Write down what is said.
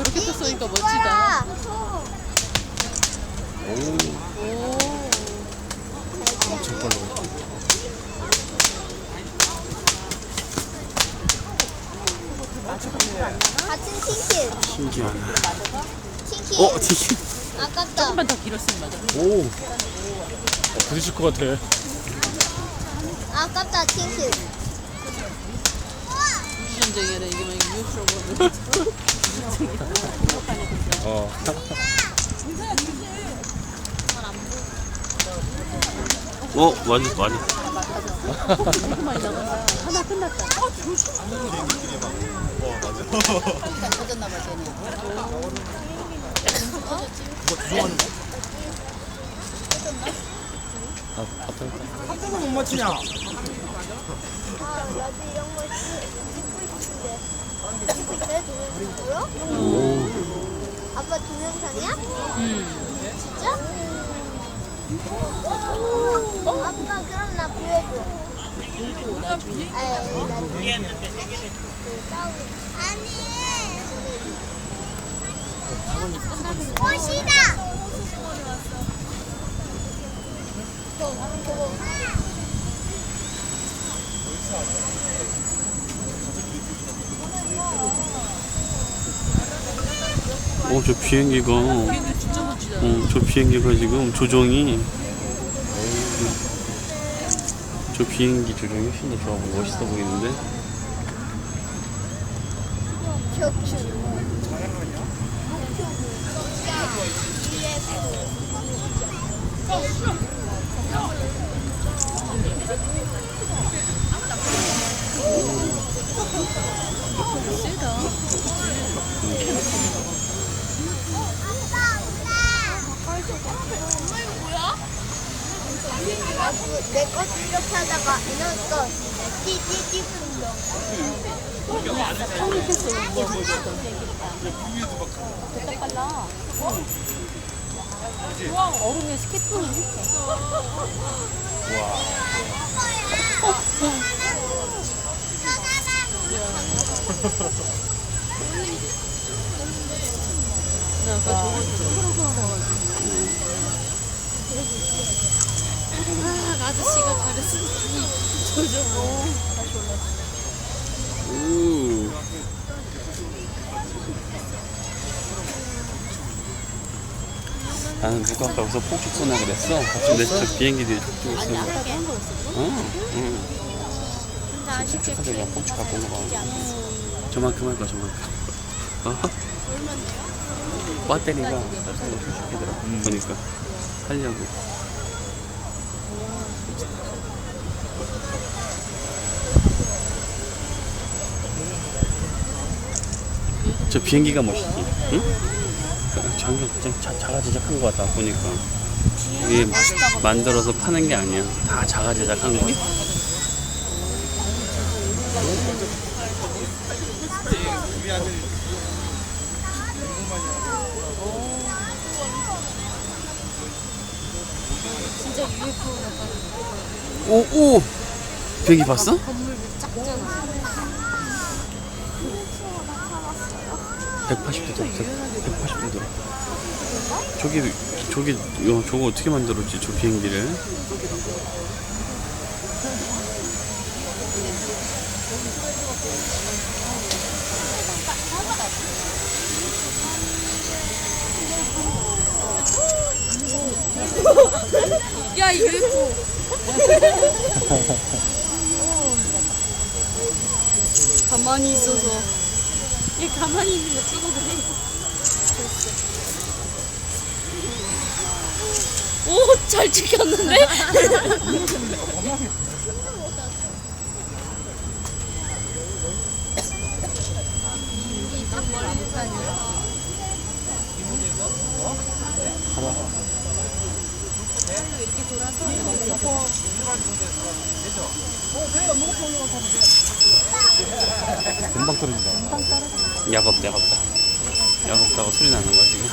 저렇게 탔으니까 멋지다. 오, 오. 엄청 빨라. 같은 팅킬. 신기하네. 팅킬. 어, 튀기. 아깝다. 조금만 더 길었으면 맞아. 오. 어, 부딪힐 것 같아. 아깝다 팅킬. 유전적이라 이게 막 유혹스러워. 어. 어, 완전 많이. 하나 끝났다. 아, 앞에. 한번못 맞히냐? 아 나도 이런 거 찍고 싶은데. 아빠 동영상이야? 음. 진짜? 어? 아빠 그럼 나 보여줘. 그 싸우고. 아니. 꽃이다. 어, 저비 행기가. 비행기 진짜 멋지다. 어, 저 비행기가 지금 조종이. 저 비행기 조종이 훨씬 더 좋아, 보이고 멋있어 보이는데. 격추. 세다. 내거 이렇게 하다가 이놈 거 띠띠띠 분명. 됐다 빨라. 얼음에 스케이트를 이렇게. 나 아까 저거 쭈그러고 가가지고. 아, 아저씨가 가르치니 다시 올랐어. 우. 나는 누가 아까 여기서 폭죽 쏘나 그랬어. 갑자기 내 저 비행기들이 폭죽을 아니 쏘는 아까. 한 거였어. 어, 응. 폭죽 하다가 폭죽 갖고 온 거 봐. 저만큼 할 거야, 저만큼. 어? 배터리가 수축이더라. 보니까. 하려고. 저 비행기가 멋있지? 응? 장경 좀 자, 자가 제작한 것 같다 보니까 이게 만들어서 파는 게 아니야 다 자가 제작한 거야 진짜 UFO 오 오 비행기 봤어? 건물 작잖아. 180도 들어 180도 들어 저기 저기 요 저거 어떻게 만들었지 저 비행기를 야 UFO. 가만히 있어서. 얘 가만히 있는 거 찍어도 돼. 오, 잘 찍혔는데? 금방 떨어진다. 야겁다 야겁다. 야겁다고 소리 나는 거야 지금